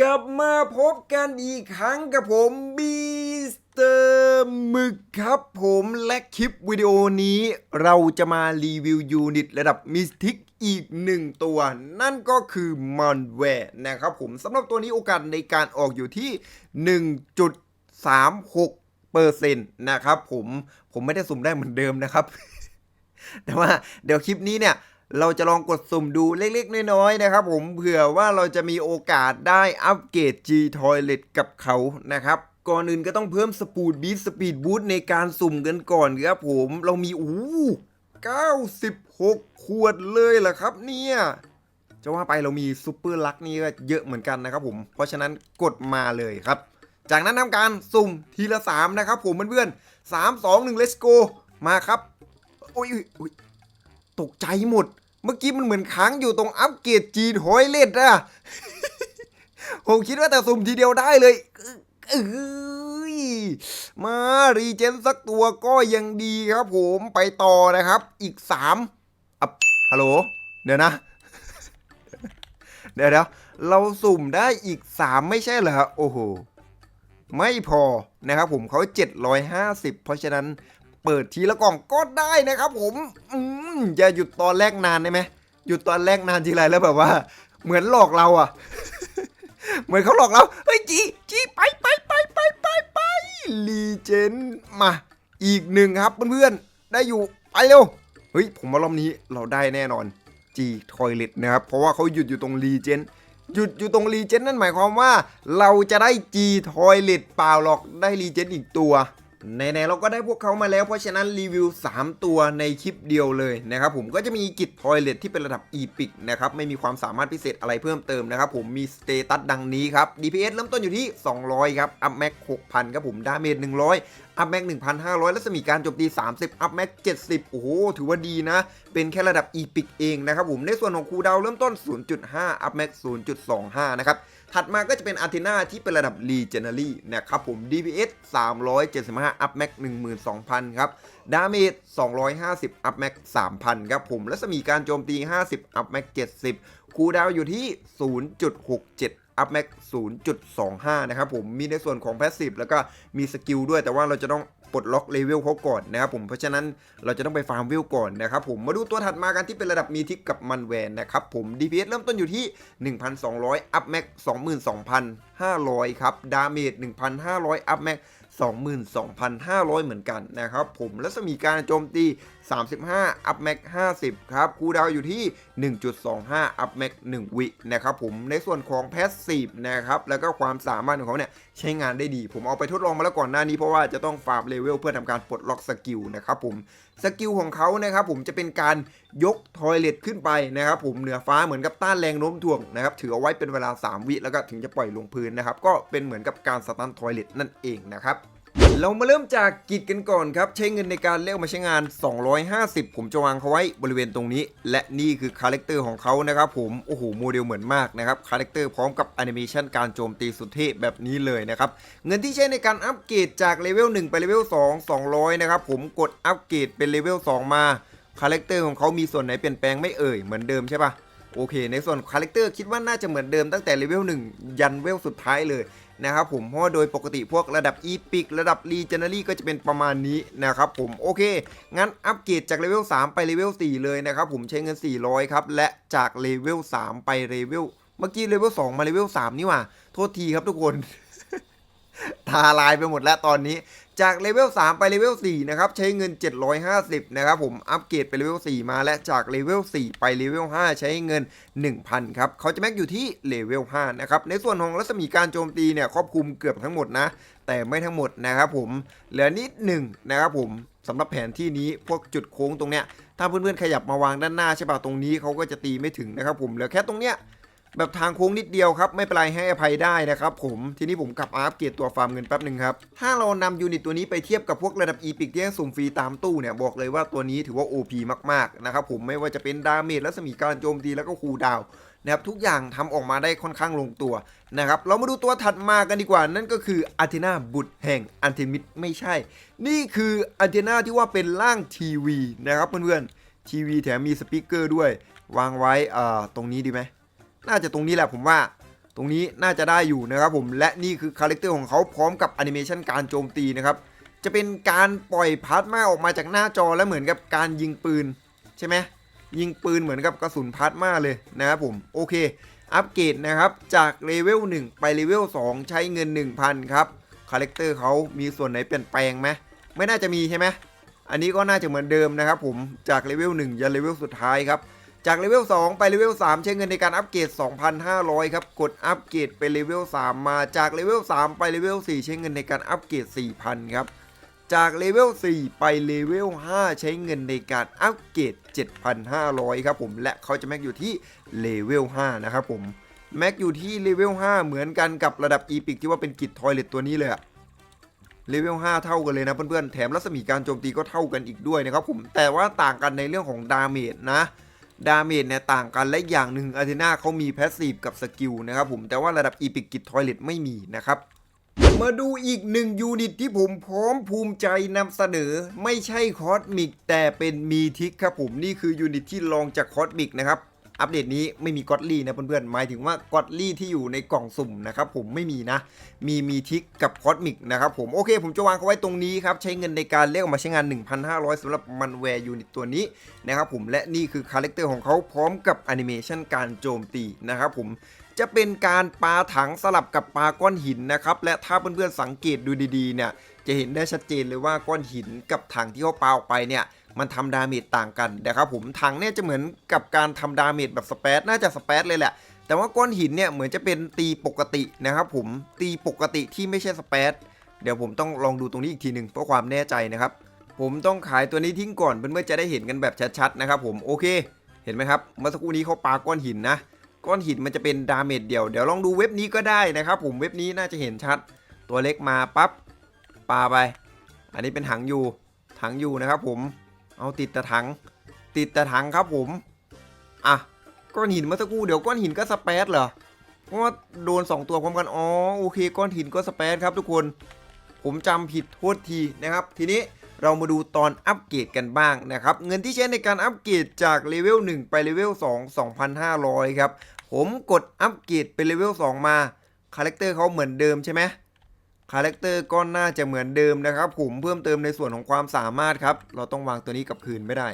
กลับมาพบกันอีกครั้งกับผมบีสเตอร์มึกครับผมและคลิปวิดีโอนี้เราจะมารีวิวยูนิตระดับมิสติกอีกหนึ่งตัว นั่นก็คือมอนแวร์นะครับผมสำหรับตัวนี้โอกาสในการออกอยู่ที่ 1.36เปอร์เซ็นต์นะครับผมผมไม่ได้สุ่มได้เหมือนเดิมนะครับ แต่ว่าเดี๋ยวคลิปนี้เนี่ย เราจะลองกดสุ่มดูเล็กๆ น้อยๆนะครับผมเผื่อว่าเราจะมีโอกาสได้อัปเกรด G Toilet กับเขานะครับก่อนอื่นก็ต้องเพิ่มสปูดบี t สปีดบูทในการสุ่มกันก่อนครับผมเรามีอู้96 ขวดเลยเหรอครับเนี่ยจะว่าไปเรามีซูเปอร์ลักนี่ก็เยอะเหมือนกันนะครับผมเพราะฉะนั้นกดมาเลยครับ จากนั้นทำการสุ่มทีละ 3 นะครับผมเพื่อนๆ3 2 1 let's go มาครับ โอ้ยอยอยตกใจหมด เมื่อกี้มันเหมือนค้างอยู่ตรงอัปเกรดจีนหอยเล็ดอะผมคิดว่าแต่สุ่มทีเดียวได้เลยเอ้ยมารีเจนสักตัวก็ยังดีครับผมไปต่อนะครับ อีก3อัพฮัลโหล เดี๋ยวนะ เดี๋ยวเดี๋ยวเราสุ่มได้อีก3ไม่ใช่เหรอโอ้โห ไม่พอนะครับผมเขา 750 เพราะฉะนั้น เปิดทีละกล่องก็ได้นะครับผมอืมอย่าหยุดตอนแรกนานได้ไหมหยุดตอนแรกนานทีไรแล้วแบบว่า เหมือนหลอกเราอะเหมือนเขาหลอกเราเฮ้ยจีจีไปไปไปไปไปไปลีเจนมาอีกหนึ่งครับเพื่อนๆได้อยู่ไปเร็วเฮ้ยผมว่ารอบนี้เราได้แน่นอน G Toilet นะครับเพราะว่าเขาหยุดอยู่ตรงรีเจนหยุดอยู่ตรงรีเจนนั่นหมายความว่า เราจะได้ G Toilet เปล่าหรอกได้รีเจนอีกตัว ไหนๆเราก็ได้พวกเขามาแล้วเพราะฉะนั้นรีวิว 3 ตัวในคลิปเดียวเลยนะครับผมก็จะมีกิจทอยเลทที่เป็นระดับอีพิกนะครับไม่มีความสามารถพิเศษอะไรเพิ่มเติมนะครับผมมีสเตตัสดังนี้ครับ DPS เริ่มต้นอยู่ที่ 200 ครับ อัพแม็ก 6,000 ครับผม ดาเมจ 100 อัพแม็ก1,500และสมีการโจมตี 30 อัพแม็ก70 โอ้โห ถือว่าดีนะ เป็นแค่ระดับ Epic เองนะครับผม ในส่วนของคูดาวเริ่มต้น 0.5 อัพแม็ก0.25 นะครับ ถัดมาก็จะเป็นอาร์เทนาที่เป็นระดับ Legendary นะครับผม DPS 375 อัพแม็ก12,000 ครับ ดาเมจ250 อัพแม็ก3,000 ครับผมและสมีการโจมตี 50 อัพแม็ก70 คูดาวอยู่ที่ 0.67 อัพแม็ก0.25 นะครับผมมีในส่วนของ Passive แล้วก็มีสกิลด้วยแต่ว่าเราจะต้องปลดล็อกเลเวลเขาก่อนนะครับผมเพราะฉะนั้นเราจะต้องไปฟาร์มวิวก่อนนะครับผมมาดูตัวถัดมากันที่เป็นระดับมีทิกกับมันแวนนะครับผม DPS เริ่มต้นอยู่ที่ 1,200 อัพแม็ก22,500 ครับ ดาเมจ1,500 อัพแม็ก 22,500 เหมือนกันนะครับผมและสมีการโจมตี 35 อัพแม็ก50 ครับคูดาวอยู่ที่ 1.25 อัพแม็ก1วินะครับผมในส่วนของแพสซีฟนะครับแล้วก็ความสามารถของเขาเนี่ย ใช้งานได้ดี ผมเอาไปทดลองมาแล้วก่อนหน้านี้เพราะว่าจะต้องฟาร์มเลเวลเพื่อทำการปลดล็อกสกิลนะครับผมสกิลของเขานะครับผมจะเป็นการยกทอยเลตขึ้นไปนะครับผมเหนือฟ้าเหมือนกับต้านแรงโน้มถ่วงนะครับถือเอาไว้เป็นเวลา 3 วิแล้วก็ถึงจะปล่อยลงพื้นนะครับก็เป็นเหมือนกับการสตันทอยเลตนั่นเองนะครับ เรามาเริ่มจากกิจกันก่อนครับ ใช้เงินในการเรียกมาใช้งาน 250 ผมจะวางเขาไว้บริเวณตรงนี้ และนี่คือคาแรคเตอร์ของเขานะครับผมโอ้โหโมเดลเหมือนมากนะครับคาแรคเตอร์พร้อมกับแอนิเมชันการโจมตีสุดเท่แบบนี้เลยนะครับเงินที่ใช้ในการอัปเกรดจากเลเวล1ไปเลเวล2 200 นะครับผมกดอัปเกรดเป็นเลเวล2 มาคาแรคเตอร์ของเขามีส่วนไหนเปลี่ยนแปลงไม่เอ่ยเหมือนเดิมใช่ปะโอเค ในส่วนคาแรคเตอร์คิดว่าน่าจะเหมือนเดิมตั้งแต่เลเวล1ยันเวลสุดท้ายเลย นะครับผมเพราะโดยปกติพวกระดับอีพิกระดับรีเจนเนอรี่ก็จะเป็นประมาณนี้นะครับผมโอเค งั้นอัปเกรดจากเลเวล3ไปเลเวล4เลยนะครับผมใช้เงิน 400ครับและจากเลเวล3ไปเลเวลเมื่อกี้เลเวล2มาเลเวล3นี่ว่าโทษทีครับทุกคนทาลายไปหมดแล้วตอนนี้ จากเลเวล3ไปเลเวล4นะครับใช้เงิน 750นะครับผมอัปเกรดไปเลเวล4มาและจากเลเวล4ไปเลเวล5ใช้เงิน 1,000ครับเขาจะแม็กอยู่ที่เลเวล5นะครับในส่วนของรัศมีการโจมตีเนี่ยครอบคลุมเกือบทั้งหมดนะ แต่ไม่ทั้งหมดนะครับผมเหลือนิดหนึ่งนะครับผมสำหรับแผนที่นี้พวกจุดโค้งตรงเนี้ยถ้าเพื่อนๆขยับมาวางด้านหน้าใช่ป่ะตรงนี้เขาก็จะตีไม่ถึงนะครับผมเหลือแค่ตรงเนี้ย แบบทางโค้งนิดเดียวครับ ไม่เป็นไรให้อภัยได้นะครับผมทีนี้ผมกลับอัพเกรดตัวฟาร์มเงินแป๊บหนึ่งครับ ถ้าเรานำยูนิตตัวนี้ไปเทียบกับพวกระดับอีพิกที่ให้สุ่มฟรีตามตู้เนี่ยบอกเลยว่าตัวนี้ถือว่า OP มากๆนะครับผมไม่ว่าจะเป็นดาเมจและสมีการโจมตีแล้วก็คูดาวนะครับทุกอย่างทำออกมาได้ค่อนข้างลงตัวนะครับเรามาดูตัวถัดมากันดีกว่า นั่นก็คืออาเทนาบุตรแห่งอันเทมิดไม่ใช่ นี่คืออาเทนาที่ว่าเป็นร่างทีวีนะครับเพื่อนๆทีวีแถมมีสปีกเกอร์ด้วย วางไว้อ่อตรงนี้ดีไหม น่าจะตรงนี้แหละผมว่า ตรงนี้น่าจะได้อยู่นะครับผมและนี่คือคาแรคเตอร์ของเขาพร้อมกับแอนิเมชันการโจมตีนะครับจะเป็นการปล่อยพลาสมาออกมาจากหน้าจอแล้วเหมือนกับการยิงปืนใช่ไหมยิงปืนเหมือนกับกระสุนพลาสมาเลยนะครับผมโอเค อัปเกรดนะครับจากเลเวล1ไปเลเวล2 ใช้เงิน 1,000 ครับคาแรคเตอร์เขามีส่วนไหนเปลี่ยนแปลงไหมไม่น่าจะมีใช่ไหมอันนี้ก็น่าจะเหมือนเดิมนะครับผมจากเลเวล1ยันเลเวลสุดท้ายครับ จากเลเวล2ไปเลเวล3ใช้เงินในการอัปเกรด 2,500 ครับ กดอัปเกรดไปเลเวล3มาจากเลเวล3ไปเลเวล4ใช้เงินในการอัปเกรด 4,000 ครับ จากเลเวล4ไปเลเวล5ใช้เงินในการอัปเกรด 7,500 ครับผมและเขาจะแม็กอยู่ที่เลเวล5นะครับผมแม็กอยู่ที่เลเวล5เหมือนกันกับระดับอีพิกที่ว่าเป็นกิจทอยเลตตัวนี้เลยอะเลเวล5เท่ากันเลยนะเพื่อนๆแถมรัศมีการโจมตีก็เท่ากันอีกด้วยนะครับผมแต่ว่าต่างกันในเรื่องของดาเมจนะ ดาเมจเนี่ยต่างกันและอย่างหนึ่งอาเทนาเขามีแพสซีฟกับสกิลนะครับผมแต่ว่าระดับอีพิกกิจทอยเลตไม่มีนะครับมาดูอีกหนึ่งยูนิตที่ผมพร้อมภูมิใจนำเสนอ ไม่ใช่คอสมิกแต่เป็นมีทิกครับผมนี่คือยูนิตที่รองจากคอสมิกนะครับ อัปเดตนี้ไม่มีก็อดลี่นะเพื่อนๆหมายถึงว่าก็อดลี่ที่อยู่ในกล่องสุ่มนะครับผมไม่มีนะ มีมีทิกกับคอสมิกนะครับผมโอเค ผมจะวางเขาไว้ตรงนี้ครับ ใช้เงินในการเรียกออกมาใช้งาน 1,500สำหรับมันแวร์ยูนิตตัวนี้นะครับผมและนี่คือคาแรคเตอร์ของเขาพร้อมกับแอนิเมชันการโจมตีนะครับผมจะเป็นการปาถังสลับกับปาก้อนหินนะครับและถ้าเพื่อนๆสังเกตดูดีๆเนี่ยจะเห็นได้ชัดเจนเลยว่าก้อนหินกับถังที่เขาปาออกไปเนี่ย มันทำดาเมจต่างกันนะครับผมถังเนี่ยจะเหมือนกับการทำดาเมจแบบสเปซน่าจะสเปซเลยแหละแต่ว่าก้อนหินเนี่ยเหมือนจะเป็นตีปกตินะครับผมตีปกติที่ไม่ใช่สเปซเดี๋ยวผมต้องลองดูตรงนี้อีกทีหนึ่งเพื่อความแน่ใจนะครับผมต้องขายตัวนี้ทิ้งก่อนเพื่อนๆจะได้เห็นกันแบบชัดๆนะครับผมโอเค เห็นไหมครับเมื่อสักครู่นี้เขาปาก้อนหินนะก้อนหินมันจะเป็นดาเมจเดียวเดี๋ยวลองดูเว็บนี้ก็ได้นะครับผมเว็บนี้น่าจะเห็นชัด ตัวเล็กมาปั๊บปาไป อันนี้เป็นถังอยู่ถังอยู่นะครับผม เอาติดแต่ถัง ติดแต่ถังครับผม อะ ก้อนหินเมื่อสักครู่เดี๋ยวก้อนหินก็สเปซเหรอ เพราะว่าโดน 2 ตัวพร้อมกัน อ๋อโอเค ก้อนหินก็สเปซครับทุกคน ผมจำผิดโทษทีนะครับ ทีนี้เรามาดูตอนอัปเกรดกันบ้างนะครับ เงินที่ใช้ในการอัปเกรดจากเลเวล1ไปเลเวล2 2,500 ครับ ผมกดอัปเกรดเป็นเลเวล2มา คาแรคเตอร์เขาเหมือนเดิมใช่ไหม คาแรคเตอร์ก็น่าจะเหมือนเดิมนะครับผมเพิ่มเติมในส่วนของความสามารถครับ เราต้องวางตัวนี้กับคืนไม่ได้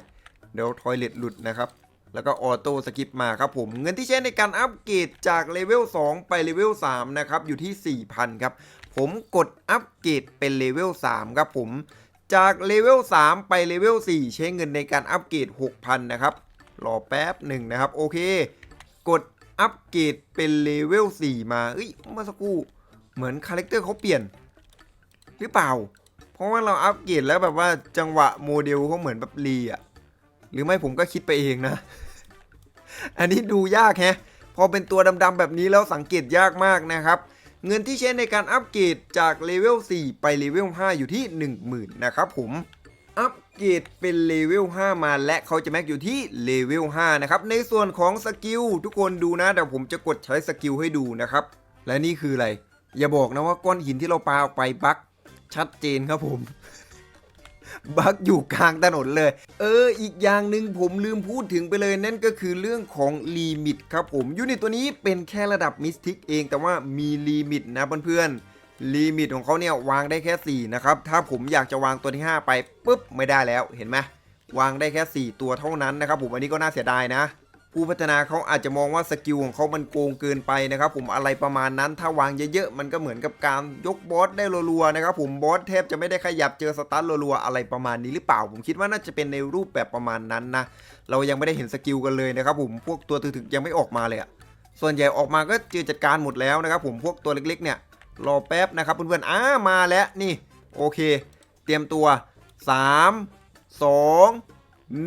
เดี๋ยวทอยเลตหลุดนะครับ แล้วก็ออโต้สกิปมาครับผมเงินที่ใช้ในการอัปเกรดจากเลเวล2ไปเลเวล3นะครับอยู่ที่ 4,000 ครับ ผมกดอัปเกรดเป็นเลเวล3ครับผมจากเลเวล3ไปเลเวล4ใช้เงินในการอัปเกรด6,000 นะครับรอแป๊บหนึ่งนะครับ โอเค กดอัปเกรดเป็นเลเวล4มาเอ้ยเมื่อสักครู่ เหมือนคาแรคเตอร์เขาเปลี่ยน หรือเปล่า เพราะว่าเราอัปเกรดแล้วแบบว่าจังหวะโมเดลเขาเหมือนแบบรีอะหรือไม่ผมก็คิดไปเองนะ อันนี้ดูยากแฮะพอเป็นตัวดำๆแบบนี้แล้วสังเกตยากมากนะครับ เงินที่ใช้ในการอัปเกรดจากเลเวล4 ไปเลเวล5 อยู่ที่ 10,000 นะครับผมอัปเกรดเป็นเลเวล 5 มาและเขาจะแม็กอยู่ที่เลเวล 5 นะครับ ในส่วนของสกิลทุกคนดูนะเดี๋ยวผมจะกดใช้สกิลให้ดูนะครับ และนี่คืออะไร อย่าบอกนะว่าก้อนหินที่เราปาออกไปบั๊กชัดเจนครับผม บั๊กอยู่กลางถนนเลย เออ อีกอย่างหนึ่งผมลืมพูดถึงไปเลยนั่นก็คือเรื่องของลิมิตครับผมยูนิตตัวนี้เป็นแค่ระดับมิสทิกเองแต่ว่ามีลิมิตนะเพื่อนๆลิมิตของเขาเนี่ยวางได้แค่ 4 นะครับ ถ้าผมอยากจะวางตัวที่ 5 ไปปุ๊บไม่ได้แล้วเห็นไหมวางได้แค่ 4 ตัวเท่านั้นนะครับผมอันนี้ก็น่าเสียดายนะ ผู้พัฒนาเขาอาจจะมองว่าสกิลของเขามันโกงเกินไปนะครับผมอะไรประมาณนั้นถ้าวางเยอะๆมันก็เหมือนกับการยกบอสได้รัวๆนะครับผมบอสแทบจะไม่ได้ขยับเจอสตันรัวๆอะไรประมาณนี้หรือเปล่า ผมคิดว่าน่าจะเป็นในรูปแบบประมาณนั้นนะเรายังไม่ได้เห็นสกิลกันเลยนะครับผมพวกตัวถึกๆยังไม่ออกมาเลยอะส่วนใหญ่ออกมาก็เจอจัดการหมดแล้วนะครับผมพวกตัวเล็กๆเนี่ยรอแป๊บนะครับเพื่อนๆอ้ามาแล้วนี่โอเค เตรียมตัว 3 2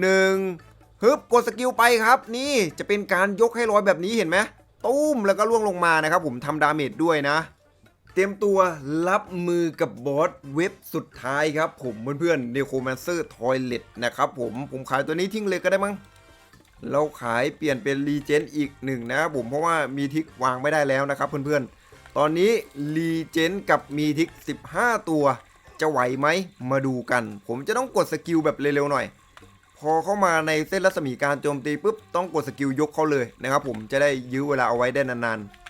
1 ฮึบกดสกิลไปครับ นี่จะเป็นการยกให้ลอยแบบนี้เห็นไหมตุ้มแล้วก็ล่วงลงมานะครับผมทำดาเมจด้วยนะ เตรียมตัวรับมือกับบอสเว็บสุดท้ายครับผมเพื่อนๆเนโครแมนเซอร์ทอยเล็ตนะครับผมผมขายตัวนี้ทิ้งเลยก็ได้มั้งเราขายเปลี่ยนเป็นรีเจนอีกหนึ่งนะครับผมเพราะว่ามีทิกวางไม่ได้แล้วนะครับเพื่อนๆ ตอนนี้รีเจนกับมีทิก 15 ตัว จะไหวไหมมาดูกัน ผมจะต้องกดสกิลแบบเร็วๆหน่อย พอเข้ามาในเส้นรัศมีการโจมตีปุ๊บต้องกดสกิลยกเขาเลยนะครับผมจะได้ยื้อเวลาเอาไว้ได้นานๆ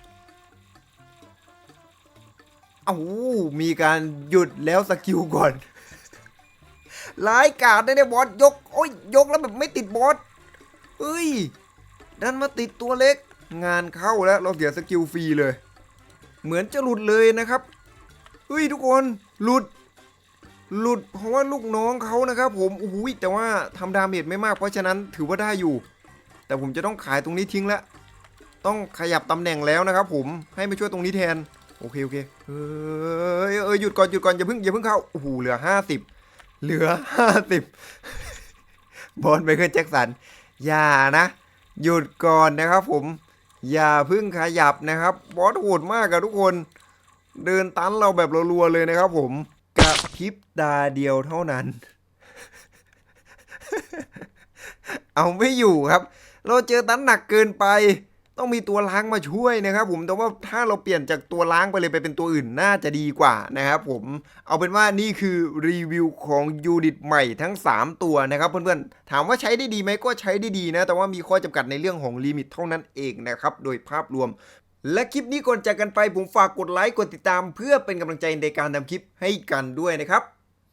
อ้มีการหยุดแล้วสกิลก่อนร้ายกาดได้เนี่ยบอสยกโอ้ยยกแล้วแบบไม่ติดบอสเอ้ยดันมาติดตัวเล็ก งานเข้าแล้วเราเสียสกิลฟรีเลย เหมือนจะหลุดเลยนะครับเฮ้ยทุกคนหลุด หลุดเพราะว่าลูกน้องเขานะครับผมโอ้โหแต่ว่าทำดาเมจไม่มากเพราะฉะนั้นถือว่าได้อยู่ แต่ผมจะต้องขายตรงนี้ทิ้งแล้วต้องขยับตำแหน่งแล้วนะครับผมให้มาช่วยตรงนี้แทนโอเคโอเคเอยเอยหยุดก่อนหยุดก่อนอย่าเพิ่งอย่าเพิ่งเข้าโอ้โหเหลือห้าสิบเหลือห้าสิบบอลไมเคิลแจ็คสันอย่านะ หยุดก่อนนะครับผม อย่าเพิ่งขยับนะครับ บอสโหดมากอะทุกคน เดินตันเราแบบรัวๆเลยนะครับผม ระพริบตาเดียวเท่านั้น เอาไม่อยู่ครับ เราเจอตันหนักเกินไป ต้องมีตัวล้างมาช่วยนะครับ ผมแต่ว่าถ้าเราเปลี่ยนจากตัวล้างไปเลยไปเป็นตัวอื่นน่าจะดีกว่านะครับผมเอาเป็นว่านี่คือรีวิวของยูนิตใหม่ทั้ง 3 ตัวนะครับเพื่อนๆถามว่าใช้ได้ดีไหมก็ใช้ได้ดีนะ แต่ว่ามีข้อจำกัดในเรื่องของลิมิตเท่านั้นเองนะครับ โดยภาพรวม และคลิปนี้ก่อนจากกันไปผมฝากกดไลค์กดติดตาม เพื่อเป็นกำลังใจในการทำคลิปให้กันด้วยนะครับ